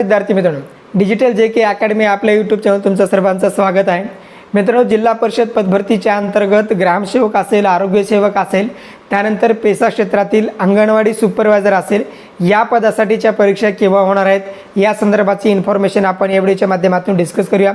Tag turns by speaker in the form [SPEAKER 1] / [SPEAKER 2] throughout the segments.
[SPEAKER 1] विद्यार्थी मित्रांनो digital J K academy आपल्या यूट्यूब चॅनल तुमचं सर्वांचं स्वागत आहे. मित्रांनो जिल्हा परिषद पदभरतीच्या अंतर्गत ग्रामसेवक असेल आरोग्यसेवक असेल त्यानंतर पेसा क्षेत्रातील अंगणवाडी सुपरवायझर असेल या पदासाठीच्या परीक्षा केव्हा होणार आहेत या संदर्भाची इन्फॉर्मेशन आपण या व्हिडिओच्या माध्यमातून डिस्कस करूया.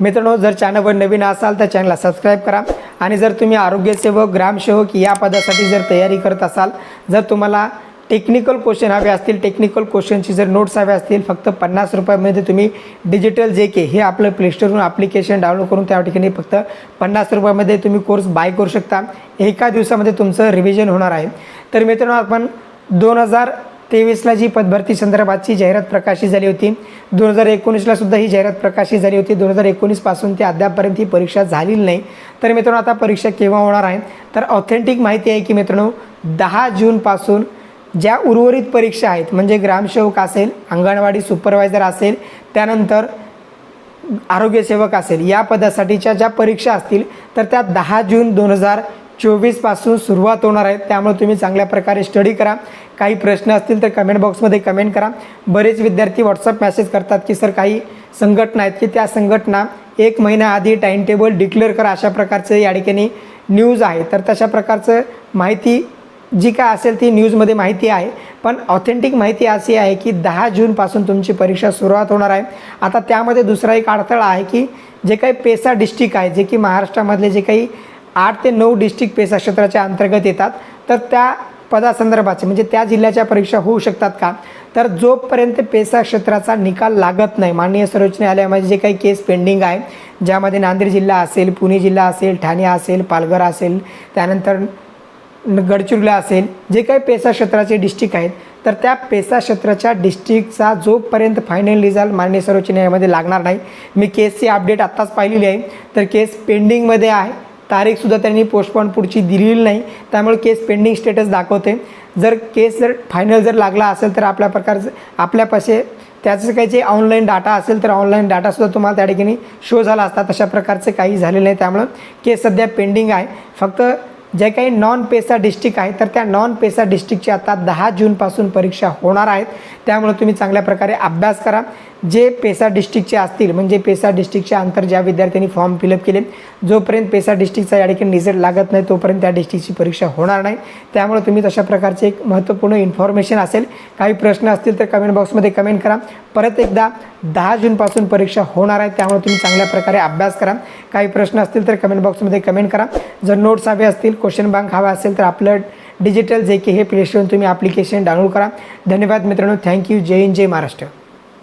[SPEAKER 1] मित्रांनो जर चॅनलवर नवीन असाल तर चॅनलला सबस्क्राईब करा. आणि जर तुम्ही आरोग्यसेवक ग्रामसेवक या पदासाठी जर तयारी करत असाल जर तुम्हाला टेक्निकल क्वेश्चन हवे असतील टेक्निकल क्वेश्चनची जर नोट्स हवे असतील फक्त पन्नास रुपयामध्ये तुम्ही डिजिटल जे के हे आपलं प्लेस्टोरवरून ॲप्लिकेशन डाउनलोड करून त्या ठिकाणी फक्त पन्नास रुपयामध्ये तुम्ही कोर्स बाय करू शकता. एका दिवसामध्ये तुमचं रिव्हिजन होणार आहे. तर मित्रांनो आपण दोन हजार तेवीसला जी पदभरती संदर्भातची जाहिरात प्रकाशित झाली होती दोन हजार एकोणीसला सुद्धा ही जाहिरात प्रकाशित झाली होती. दोन हजार एकोणीसपासून ते अद्यापपर्यंत ही परीक्षा झालेली नाही. तर मित्रांनो आता परीक्षा केव्हा होणार आहे? तर ऑथेंटिक माहिती आहे की मित्रांनो दहा जूनपासून ज्या उर्वरित परीक्षा आहेत म्हणजे ग्रामसेवक असेल अंगणवाडी सुपरवायझर असेल त्यानंतर आरोग्यसेवक असेल या पदासाठीच्या ज्या परीक्षा असतील तर त्या दहा जून दोन हजार चोवीसपासून सुरुवात होणार आहेत. त्यामुळे तुम्ही चांगल्या प्रकारे स्टडी करा. काही प्रश्न असतील तर कमेंट बॉक्समध्ये कमेंट करा. बरेच विद्यार्थी व्हॉट्सअप मेसेज करतात की सर काही संघटना आहेत की त्या संघटना एक महिना आधी टाईम टेबल डिक्लेअर करा. अशा प्रकारचं या ठिकाणी न्यूज आहे. तर तशा प्रकारचं माहिती जी काय असेल ती न्यूजमध्ये माहिती आहे. पण ऑथेंटिक माहिती अशी आहे की दहा जूनपासून तुमची परीक्षा सुरुवात होणार आहे. आता त्यामध्ये दुसरा एक अडथळा आहे की जे काही पेसा डिस्ट्रिक्ट आहे जे की महाराष्ट्रामधले जे काही आठ ते नऊ डिस्ट्रिक्ट पेसा क्षेत्राच्या अंतर्गत येतात तर त्या पदासंदर्भाचे म्हणजे त्या जिल्ह्याच्या परीक्षा होऊ शकतात का? तर जोपर्यंत पेसा क्षेत्राचा निकाल लागत नाही माननीय सर्वोच्च न्यायालयामध्ये जे काही केस पेंडिंग आहे ज्यामध्ये नांदेड जिल्हा असेल पुणे जिल्हा असेल ठाणे असेल पालघर असेल त्यानंतर गडचिरोली असेल जे काही पेसा क्षेत्राचे डिस्ट्रिक्ट आहेत तर त्या पेसा क्षेत्राच्या डिस्ट्रिक्टचा जोपर्यंत फायनल रिझल्ट माननीय सर्वोच्च न्यायालयामध्ये लागणार नाही मी केसची अपडेट आत्ताच पाहिलेली आहे. तर केस पेंडिंगमध्ये आहे. तारीखसुद्धा त्यांनी पोस्टपॉन पुढची दिलेली नाही. त्यामुळे केस पेंडिंग स्टेटस दाखवते. जर केस जर फायनल जर लागला असेल तर आपल्या प्रकारचं आपल्यापाशी त्याचं काही जे ऑनलाईन डाटा असेल तर ऑनलाईन डाटासुद्धा तुम्हाला त्या ठिकाणी शो झाला असता. तशा प्रकारचे काही झालेलं नाही. त्यामुळं केस सध्या पेंडिंग आहे. फक्त जे काही नॉन पेसा डिस्ट्रिक्ट आहे तर त्या नॉन पेसा डिस्ट्रिक्टची आता दहा जूनपासून परीक्षा होणार आहेत. त्यामुळे तुम्ही चांगल्या प्रकारे अभ्यास करा. जे पेसा डिस्ट्रिक्टचे असतील म्हणजे पेसा डिस्ट्रिक्टच्या अंतर ज्या विद्यार्थ्यांनी फॉर्म फिलअप केले जोपर्यंत पेसा डिस्ट्रिक्टचा या ठिकाणी रिझल्ट लागत नाही तोपर्यंत त्या डिस्ट्रिक्टची परीक्षा होणार नाही. त्यामुळे तुम्ही तशा प्रकारचे एक महत्त्वपूर्ण इन्फॉर्मेशन असेल काही प्रश्न असतील तर कमेंट बॉक्समध्ये कमेंट करा. परत एकदा दहा जूनपासून परीक्षा होणार आहे त्यामुळे तुम्ही चांगल्या प्रकारे अभ्यास करा. काही प्रश्न असतील तर कमेंट बॉक्समध्ये कमेंट करा. जर नोट्स हवे असतील क्वेश्चन बँक हवा असेल तर आपलं डिजिटल जे के हे प्लेस्टोर तुम्ही ॲप्लिकेशन डाउनलोड करा. धन्यवाद मित्रांनो. Thank you Jai Hind Jai Maharashtra.